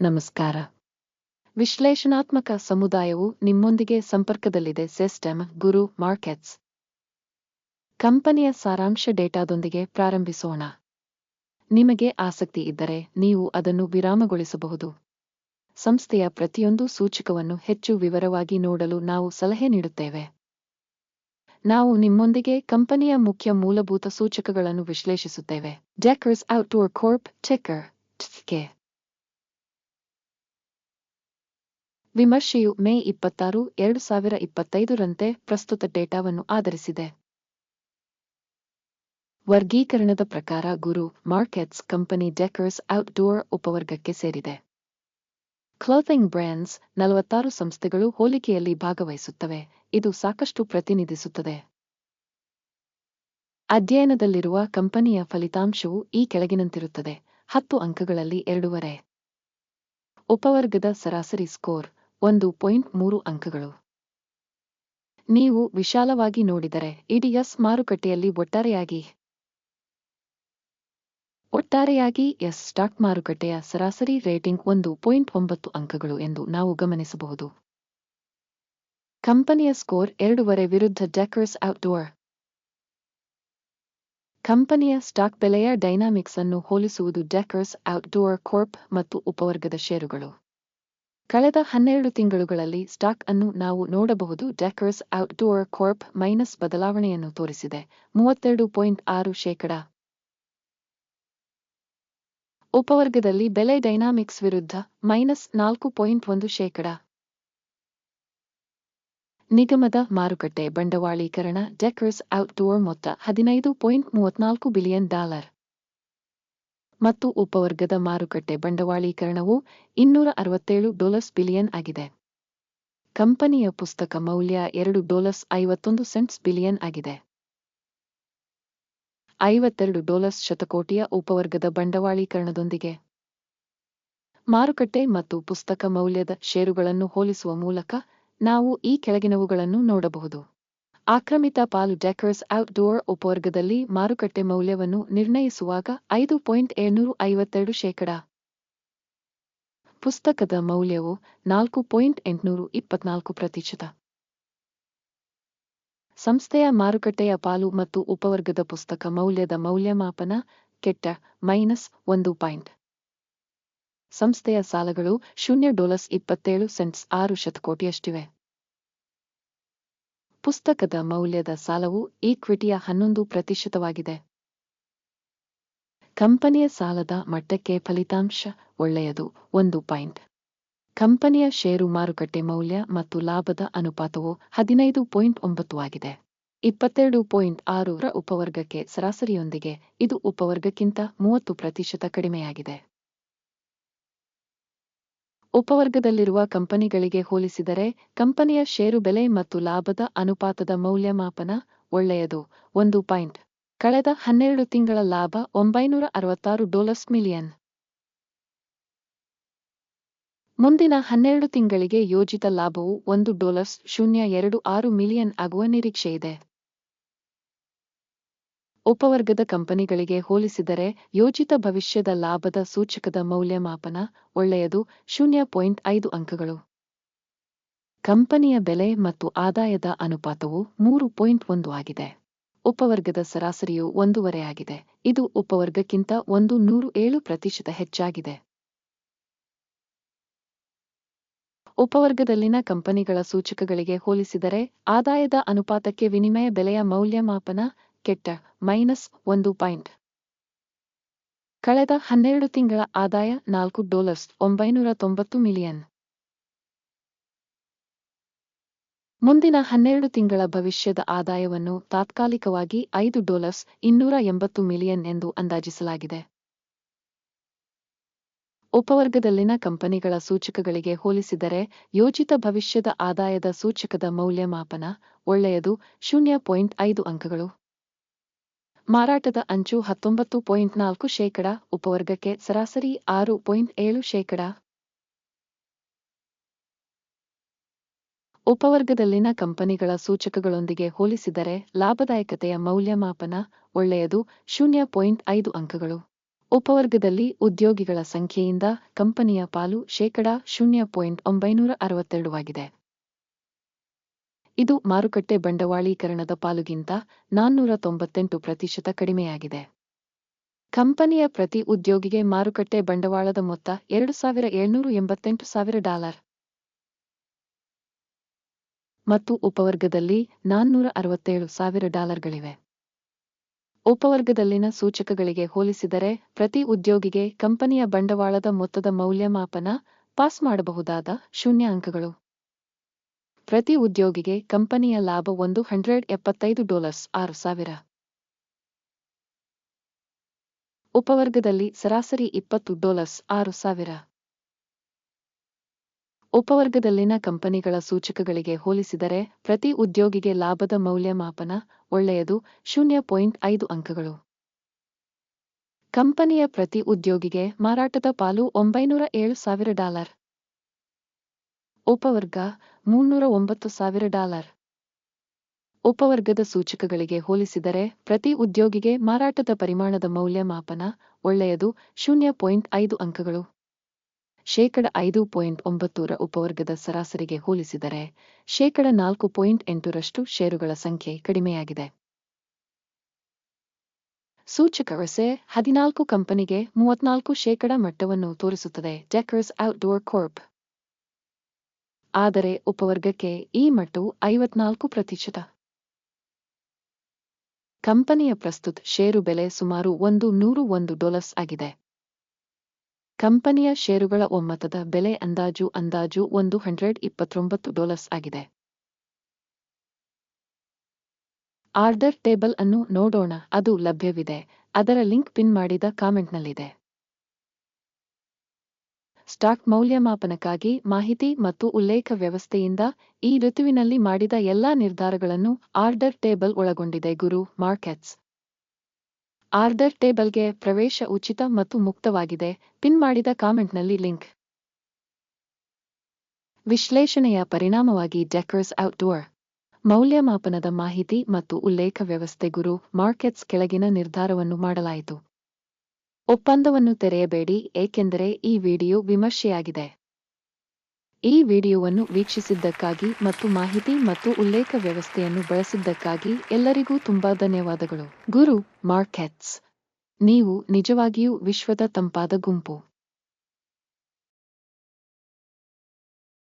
ನಮಸ್ಕಾರ. ವಿಶ್ಲೇಷಣಾತ್ಮಕ ಸಮುದಾಯವು ನಿಮ್ಮೊಂದಿಗೆ ಸಂಪರ್ಕದಲ್ಲಿದೆ, ಸಿಸ್ಟಮ್, ಗುರು, ಮಾರ್ಕೆಟ್ಸ್. ಕಂಪನಿಯ ಸಾರಾಂಶ ಡೇಟಾದೊಂದಿಗೆ ಪ್ರಾರಂಭಿಸೋಣ. ನಿಮಗೆ ಆಸಕ್ತಿ ಇದ್ದರೆ ನೀವು ಅದನ್ನು ವಿರಾಮಗೊಳಿಸಬಹುದು. ಸಂಸ್ಥೆಯ ಪ್ರತಿಯೊಂದು ಸೂಚಕವನ್ನು ಹೆಚ್ಚು ವಿವರವಾಗಿ ನೋಡಲು ನಾವು ಸಲಹೆ ನೀಡುತ್ತೇವೆ. ನಾವು ನಿಮ್ಮೊಂದಿಗೆ ಕಂಪನಿಯ ಮುಖ್ಯ ಮೂಲಭೂತ ಸೂಚಕಗಳನ್ನು ವಿಶ್ಲೇಷಿಸುತ್ತೇವೆ. ಡೆಕರ್ಸ್ ಔಟ್ಡೋರ್ ಕೋರ್ಪ್ ಟೆಕರ್ ಕೆ ವಿಮರ್ಶೆಯು ಮೇ ಇಪ್ಪತ್ತಾರು, ಎರಡು ಸಾವಿರ ಇಪ್ಪತ್ತೈದರಂತೆ ಪ್ರಸ್ತುತ ಡೇಟಾವನ್ನು ಆಧರಿಸಿದೆ. ವರ್ಗೀಕರಣದ ಪ್ರಕಾರ Guru Markets company Deckers Outdoor ಉಪವರ್ಗಕ್ಕೆ ಸೇರಿದೆ. ಕ್ಲೋಥಿಂಗ್ ಬ್ರ್ಯಾಂಡ್ಸ್ ನಲವತ್ತಾರು ಸಂಸ್ಥೆಗಳು ಹೋಲಿಕೆಯಲ್ಲಿ ಭಾಗವಹಿಸುತ್ತವೆ. ಇದು ಸಾಕಷ್ಟು ಪ್ರತಿನಿಧಿಸುತ್ತದೆ. ಅಧ್ಯಯನದಲ್ಲಿರುವ ಕಂಪನಿಯ ಫಲಿತಾಂಶವು ಈ ಕೆಳಗಿನಂತಿರುತ್ತದೆ. ಹತ್ತು ಅಂಕಗಳಲ್ಲಿ ಎರಡೂವರೆ. ಉಪವರ್ಗದ ಸರಾಸರಿ ಸ್ಕೋರ್ ಒಂದು ಪಾಯಿಂಟ್ ಮೂರು ಅಂಕಗಳು. ನೀವು ವಿಶಾಲವಾಗಿ ನೋಡಿದರೆ ಇಡಿಎಸ್ ಮಾರುಕಟ್ಟೆಯಲ್ಲಿ ಒಟ್ಟಾರೆಯಾಗಿ. ಒಟ್ಟಾರೆಯಾಗಿ ಎಸ್ ಸ್ಟಾಕ್ ಮಾರುಕಟ್ಟೆಯ ಸರಾಸರಿ ರೇಟಿಂಗ್ ಒಂದು ಪಾಯಿಂಟ್ ಒಂಬತ್ತು ಅಂಕಗಳು ಎಂದು ನಾವು ಗಮನಿಸಬಹುದು. ಕಂಪನಿಯ ಸ್ಕೋರ್ ಎರಡೂವರೆ ವಿರುದ್ಧ ಡೆಕರ್ಸ್ ಔಟ್ಡೋರ್. ಕಂಪನಿಯ ಸ್ಟಾಕ್ ಬೆಲೆಯ ಡೈನಾಮಿಕ್ಸ್ ಅನ್ನು ಹೋಲಿಸುವುದು ಡೆಕರ್ಸ್ ಔಟ್ಡೋರ್ ಕೋರ್ಪ್ ಮತ್ತು ಉಪವರ್ಗದ ಷೇರುಗಳು. ಕಳೆದ ಹನ್ನೆರಡು ತಿಂಗಳುಗಳಲ್ಲಿ ಸ್ಟಾಕ್ ಅನ್ನು ನಾವು ನೋಡಬಹುದು ಡೆಕರ್ಸ್ ಔಟ್ಡೋರ್ ಕಾರ್ಪ್ ಮೈನಸ್ ಬದಲಾವಣೆಯನ್ನು ತೋರಿಸಿದೆ. ಮೂವತ್ತೆರಡು ಪಾಯಿಂಟ್ ಆರು ಶೇಕಡ. ಉಪವರ್ಗದಲ್ಲಿ ಬೆಲೆ ಡೈನಾಮಿಕ್ಸ್ ವಿರುದ್ಧ ಮೈನಸ್ ನಾಲ್ಕು ಪಾಯಿಂಟ್ ಒಂದು ಶೇಕಡ. ನಿಗಮದ ಮಾರುಕಟ್ಟೆ ಬಂಡವಾಳೀಕರಣ ಡೆಕರ್ಸ್ ಔಟ್ಡೋರ್ ಮೊತ್ತ ಹದಿನೈದು ಪಾಯಿಂಟ್ ಮೂವತ್ನಾಲ್ಕು ಬಿಲಿಯನ್ ಡಾಲರ್. ಮತ್ತು ಉಪವರ್ಗದ ಮಾರುಕಟ್ಟೆ ಬಂಡವಾಳೀಕರಣವು ಇನ್ನೂರ ಅರವತ್ತೇಳು ಡಾಲರ್ಸ್ ಬಿಲಿಯನ್ ಆಗಿದೆ. ಕಂಪನಿಯ ಪುಸ್ತಕ ಮೌಲ್ಯ ಎರಡು ಡಾಲರ್ಸ್ ಐವತ್ತೊಂದು ಸೆಂಟ್ಸ್ ಬಿಲಿಯನ್ ಆಗಿದೆ. ಐವತ್ತೆರಡು ಡಾಲರ್ಸ್ ಶತಕೋಟಿಯ ಉಪವರ್ಗದ ಬಂಡವಾಳೀಕರಣದೊಂದಿಗೆ. ಮಾರುಕಟ್ಟೆ ಮತ್ತು ಪುಸ್ತಕ ಮೌಲ್ಯದ ಷೇರುಗಳನ್ನು ಹೋಲಿಸುವ ಮೂಲಕ ನಾವು ಈ ಕೆಳಗಿನವುಗಳನ್ನು ನೋಡಬಹುದು. ಆಕ್ರಮಿತ ಪಾಲು ಡೆಕರ್ಸ್ ಔಟ್ಡೋರ್ ಉಪವರ್ಗದಲ್ಲಿ ಮಾರುಕಟ್ಟೆ ಮೌಲ್ಯವನ್ನು ನಿರ್ಣಯಿಸುವಾಗ ಐದು ಪಾಯಿಂಟ್ ಏಳ್ನೂರು ಐವತ್ತೆರಡು ಶೇಕಡ. ಪುಸ್ತಕದ ಮೌಲ್ಯವು ನಾಲ್ಕು ಪಾಯಿಂಟ್ ಎಂಟುನೂರು ಇಪ್ಪತ್ನಾಲ್ಕು ಪ್ರತಿಶತ. ಸಂಸ್ಥೆಯ ಮಾರುಕಟ್ಟೆಯ ಪಾಲು ಮತ್ತು ಉಪವರ್ಗದ ಪುಸ್ತಕ ಮೌಲ್ಯದ ಮೌಲ್ಯಮಾಪನ ಕೆಟ್ಟ ಮೈನಸ್ ಒಂದು ಪಾಯಿಂಟ್. ಸಂಸ್ಥೆಯ ಸಾಲಗಳು ಶೂನ್ಯ ಡಾಲರ್ಸ್ ಇಪ್ಪತ್ತೇಳು ಸೆಂಟ್ಸ್ ಆರು ಶತಕೋಟಿಯಷ್ಟಿವೆ. ಪುಸ್ತಕದ ಮೌಲ್ಯದ ಸಾಲವು ಈಕ್ವಿಟಿಯ ಹನ್ನೊಂದು ಪ್ರತಿಶತವಾಗಿದೆ. ಕಂಪನಿಯ ಸಾಲದ ಮಟ್ಟಕ್ಕೆ ಫಲಿತಾಂಶ ಒಳ್ಳೆಯದು, ಒಂದು ಪಾಯಿಂಟ್. ಕಂಪನಿಯ ಷೇರು ಮಾರುಕಟ್ಟೆ ಮೌಲ್ಯ ಮತ್ತು ಲಾಭದ ಅನುಪಾತವು ಹದಿನೈದು ಪಾಯಿಂಟ್ ಒಂಬತ್ತು ಆಗಿದೆ. ಇಪ್ಪತ್ತೆರಡು ಪಾಯಿಂಟ್ ಆರೂರ ಉಪವರ್ಗಕ್ಕೆ ಸರಾಸರಿಯೊಂದಿಗೆ ಇದು ಉಪವರ್ಗಕ್ಕಿಂತ ಮೂವತ್ತು ಪ್ರತಿಶತ ಕಡಿಮೆಯಾಗಿದೆ. ಉಪವರ್ಗದಲ್ಲಿರುವ ಕಂಪನಿಗಳಿಗೆ ಹೋಲಿಸಿದರೆ, ಕಂಪನಿಯ ಷೇರು ಬೆಲೆ ಮತ್ತು ಲಾಭದ ಅನುಪಾತದ ಮೌಲ್ಯಮಾಪನ ಒಳ್ಳೆಯದು. ಒಂದು ಪಾಯಿಂಟ್. ಕಳೆದ ಹನ್ನೆರಡು ತಿಂಗಳ ಲಾಭ ಒಂಬೈನೂರ ಅರವತ್ತಾರು ಡಾಲರ್ಸ್ ಮಿಲಿಯನ್. ಮುಂದಿನ ಹನ್ನೆರಡು ತಿಂಗಳಿಗೆ ಯೋಜಿತ ಲಾಭವು ಒಂದು ಡಾಲರ್ಸ್ ಶೂನ್ಯ ಎರಡು ಆರು ಮಿಲಿಯನ್ ಆಗುವ ನಿರೀಕ್ಷೆಯಿದೆ. ಉಪವರ್ಗದ ಕಂಪನಿಗಳಿಗೆ ಹೋಲಿಸಿದರೆ ಯೋಜಿತ ಭವಿಷ್ಯದ ಲಾಭದ ಸೂಚಕದ ಮೌಲ್ಯಮಾಪನ ಒಳ್ಳೆಯದು. ಶೂನ್ಯ ಪಾಯಿಂಟ್ ಐದು ಅಂಕಗಳು. ಕಂಪನಿಯ ಬೆಲೆ ಮತ್ತು ಆದಾಯದ ಅನುಪಾತವು ಮೂರು ಪಾಯಿಂಟ್ ಒಂದು ಆಗಿದೆ. ಉಪವರ್ಗದ ಸರಾಸರಿಯು ಒಂದೂವರೆ ಆಗಿದೆ. ಇದು ಉಪವರ್ಗಕ್ಕಿಂತ ಒಂದು ನೂರು ಏಳು ಪ್ರತಿಶತ ಹೆಚ್ಚಾಗಿದೆ. ಉಪವರ್ಗದಲ್ಲಿನ ಕಂಪನಿಗಳ ಸೂಚಕಗಳಿಗೆ ಹೋಲಿಸಿದರೆ ಆದಾಯದ ಅನುಪಾತಕ್ಕೆ ವಿನಿಮಯ ಬೆಲೆಯ ಮೌಲ್ಯಮಾಪನ ಕೆಟ್ಟ ಮೈನಸ್ ಒಂದು ಪಾಯಿಂಟ್. ಕಳೆದ ಹನ್ನೆರಡು ತಿಂಗಳ ಆದಾಯ ನಾಲ್ಕು ಡಾಲರ್ಸ್ ಒಂಬೈನೂರ ತೊಂಬತ್ತು ಮಿಲಿಯನ್. ಮುಂದಿನ ಹನ್ನೆರಡು ತಿಂಗಳ ಭವಿಷ್ಯದ ಆದಾಯವನ್ನು ತಾತ್ಕಾಲಿಕವಾಗಿ ಐದು ಡಾಲರ್ಸ್ ಇನ್ನೂರ ಎಂಬತ್ತು ಮಿಲಿಯನ್ ಎಂದು ಅಂದಾಜಿಸಲಾಗಿದೆ. ಉಪವರ್ಗದಲ್ಲಿನ ಕಂಪನಿಗಳ ಸೂಚಕಗಳಿಗೆ ಹೋಲಿಸಿದರೆ ಯೋಜಿತ ಭವಿಷ್ಯದ ಆದಾಯದ ಸೂಚಕದ ಮೌಲ್ಯಮಾಪನ ಒಳ್ಳೆಯದು ಶೂನ್ಯ ಪಾಯಿಂಟ್ ಐದು ಅಂಕಗಳು. ಮಾರಾಟದ ಅಂಚು ಹತ್ತೊಂಬತ್ತು ಪಾಯಿಂಟ್ ನಾಲ್ಕು ಶೇಕಡ, ಉಪವರ್ಗಕ್ಕೆ ಸರಾಸರಿ ಆರು ಪಾಯಿಂಟ್ ಏಳು ಶೇಕಡ. ಉಪವರ್ಗದಲ್ಲಿನ ಕಂಪನಿಗಳ ಸೂಚಕಗಳೊಂದಿಗೆ ಹೋಲಿಸಿದರೆ ಲಾಭದಾಯಕತೆಯ ಮೌಲ್ಯಮಾಪನ ಒಳ್ಳೆಯದು, ಶೂನ್ಯ ಪಾಯಿಂಟ್ ಐದು ಅಂಕಗಳು. ಉಪವರ್ಗದಲ್ಲಿ ಉದ್ಯೋಗಿಗಳ ಸಂಖ್ಯೆಯಿಂದ ಕಂಪನಿಯ ಪಾಲು ಶೇಕಡಾ ಶೂನ್ಯ ಪಾಯಿಂಟ್ ಒಂಬೈನೂರ ಅರವತ್ತೆರಡು ಆಗಿದೆ. ಇದು ಮಾರುಕಟ್ಟೆ ಬಂಡವಾಳೀಕರಣದ ಪಾಲುಗಿಂತ ನಾನ್ನೂರ ತೊಂಬತ್ತೆಂಟು ಪ್ರತಿಶತ ಕಡಿಮೆಯಾಗಿದೆ. ಕಂಪನಿಯ ಪ್ರತಿ ಉದ್ಯೋಗಿಗೆ ಮಾರುಕಟ್ಟೆ ಬಂಡವಾಳದ ಮೊತ್ತ ಎರಡು ಸಾವಿರ ಏಳ್ನೂರು ಎಂಬತ್ತೆಂಟು ಸಾವಿರ ಡಾಲರ್. ಮತ್ತು ಉಪವರ್ಗದಲ್ಲಿ ನಾನ್ನೂರ ಅರವತ್ತೇಳು ಸಾವಿರ ಡಾಲರ್ಗಳಿವೆ. ಉಪವರ್ಗದಲ್ಲಿನ ಸೂಚಕಗಳಿಗೆ ಹೋಲಿಸಿದರೆ ಪ್ರತಿ ಉದ್ಯೋಗಿಗೆ ಕಂಪನಿಯ ಬಂಡವಾಳದ ಮೊತ್ತದ ಮೌಲ್ಯಮಾಪನ ಪಾಸ್ ಮಾಡಬಹುದಾದ ಶೂನ್ಯ ಅಂಕಗಳು. ಪ್ರತಿ ಉದ್ಯೋಗಿಗೆ ಕಂಪನಿಯ ಲಾಭ ಒಂದು ಹಂಡ್ರೆಡ್ ಎಪ್ಪತ್ತೈದು ಡಾಲರ್ಸ್, ಆರು ಸಾವಿರ. ಉಪವರ್ಗದಲ್ಲಿ ಸರಾಸರಿ ಇಪ್ಪತ್ತು ಡಾಲರ್ಸ್, ಆರು ಸಾವಿರ. ಉಪವರ್ಗದಲ್ಲಿನ ಕಂಪನಿಗಳ ಸೂಚಕಗಳಿಗೆ ಹೋಲಿಸಿದರೆ ಪ್ರತಿ ಉದ್ಯೋಗಿಗೆ ಲಾಭದ ಮೌಲ್ಯಮಾಪನ ಒಳ್ಳೆಯದು, ಶೂನ್ಯ ಪಾಯಿಂಟ್ ಐದು ಅಂಕಗಳು. ಕಂಪನಿಯ ಪ್ರತಿ ಉದ್ಯೋಗಿಗೆ ಮಾರಾಟದ ಪಾಲು ಒಂಬೈನೂರ ಏಳು ಸಾವಿರ ಡಾಲರ್. ಉಪವರ್ಗ ಮುನ್ನೂರ ಒಂಬತ್ತು ಸಾವಿರ ಡಾಲರ್. ಉಪವರ್ಗದ ಸೂಚಕಗಳಿಗೆ ಹೋಲಿಸಿದರೆ ಪ್ರತಿ ಉದ್ಯೋಗಿಗೆ ಮಾರಾಟದ ಪರಿಮಾಣದ ಮೌಲ್ಯಮಾಪನ ಒಳ್ಳೆಯದು ಶೂನ್ಯ ಪಾಯಿಂಟ್ ಐದು ಅಂಕಗಳು. ಶೇಕಡ ಐದು ಪಾಯಿಂಟ್ ಒಂಬತ್ತೂರ ಉಪವರ್ಗದ ಸರಾಸರಿಗೆ ಹೋಲಿಸಿದರೆ ಶೇಕಡ ನಾಲ್ಕು ಪಾಯಿಂಟ್ ಎಂಟರಷ್ಟು ಷೇರುಗಳ ಸಂಖ್ಯೆ ಕಡಿಮೆಯಾಗಿದೆ. ಸೂಚಕ ರಸೆ ಹದಿನಾಲ್ಕು ಕಂಪನಿಗೆ ಮೂವತ್ನಾಲ್ಕು ಶೇಕಡ ಮಟ್ಟವನ್ನು ತೋರಿಸುತ್ತದೆ ಡೆಕರ್ಸ್ ಔಟ್ಡೋರ್ ಕಾರ್ಪ್. ಆದರೆ ಉಪವರ್ಗಕ್ಕೆ ಈ ಮಟ್ಟವು ಐವತ್ನಾಲ್ಕು ಪ್ರತಿಶತ. ಕಂಪನಿಯ ಪ್ರಸ್ತುತ ಷೇರು ಬೆಲೆ ಸುಮಾರು ಒಂದು ನೂರು ಒಂದು ಡಾಲರ್ಸ್ ಆಗಿದೆ. ಕಂಪನಿಯ ಷೇರುಗಳ ಒಮ್ಮತದ ಬೆಲೆ ಅಂದಾಜು ಅಂದಾಜು ಒಂದು ಹಂಡ್ರೆಡ್ ಇಪ್ಪತ್ತೊಂಬತ್ತು ಡಾಲರ್ಸ್ ಆಗಿದೆ. ಆರ್ಡರ್ ಟೇಬಲ್ ಅನ್ನು ನೋಡೋಣ, ಅದು ಲಭ್ಯವಿದೆ, ಅದರ ಲಿಂಕ್ ಪಿನ್ ಮಾಡಿದ ಕಾಮೆಂಟ್ನಲ್ಲಿದೆ. ಸ್ಟಾಕ್ ಮೌಲ್ಯಮಾಪನಕ್ಕಾಗಿ ಮಾಹಿತಿ ಮತ್ತು ಉಲ್ಲೇಖ ವ್ಯವಸ್ಥೆಯಿಂದ ಈ ಋತುವಿನಲ್ಲಿ ಮಾಡಿದ ಎಲ್ಲಾ ನಿರ್ಧಾರಗಳನ್ನು ಆರ್ಡರ್ ಟೇಬಲ್ ಒಳಗೊಂಡಿದೆ ಗುರು ಮಾರ್ಕೆಟ್ಸ್. ಆರ್ಡರ್ ಟೇಬಲ್ಗೆ ಪ್ರವೇಶ ಉಚಿತ ಮತ್ತು ಮುಕ್ತವಾಗಿದೆ. ಪಿನ್ ಮಾಡಿದ ಕಾಮೆಂಟ್ನಲ್ಲಿ ಲಿಂಕ್. ವಿಶ್ಲೇಷಣೆಯ ಪರಿಣಾಮವಾಗಿ ಡೆಕರ್ಸ್ ಔಟ್ಡೋರ್. ಮೌಲ್ಯಮಾಪನದ ಮಾಹಿತಿ ಮತ್ತು ಉಲ್ಲೇಖ ವ್ಯವಸ್ಥೆ ಗುರು ಮಾರ್ಕೆಟ್ಸ್ ಕೆಳಗಿನ ನಿರ್ಧಾರವನ್ನು ಮಾಡಲಾಯಿತು. ಒಪ್ಪಂದವನ್ನು ತೆರೆಯಬೇಡಿ, ಏಕೆಂದರೆ ಈ ವಿಡಿಯೋ ವಿಮರ್ಶೆಯಾಗಿದೆ. ಈ ವಿಡಿಯೋವನ್ನು ವೀಕ್ಷಿಸಿದ್ದಕ್ಕಾಗಿ ಮತ್ತು ಮಾಹಿತಿ ಮತ್ತು ಉಲ್ಲೇಖ ವ್ಯವಸ್ಥೆಯನ್ನು ಬಳಸಿದ್ದಕ್ಕಾಗಿ ಎಲ್ಲರಿಗೂ ತುಂಬಾ ಧನ್ಯವಾದಗಳು. ಗುರು ಮಾರ್ಕೆಟ್ಸ್. ನೀವು ನಿಜವಾಗಿಯೂ ವಿಶ್ವದ ತಂಪಾದ ಗುಂಪು.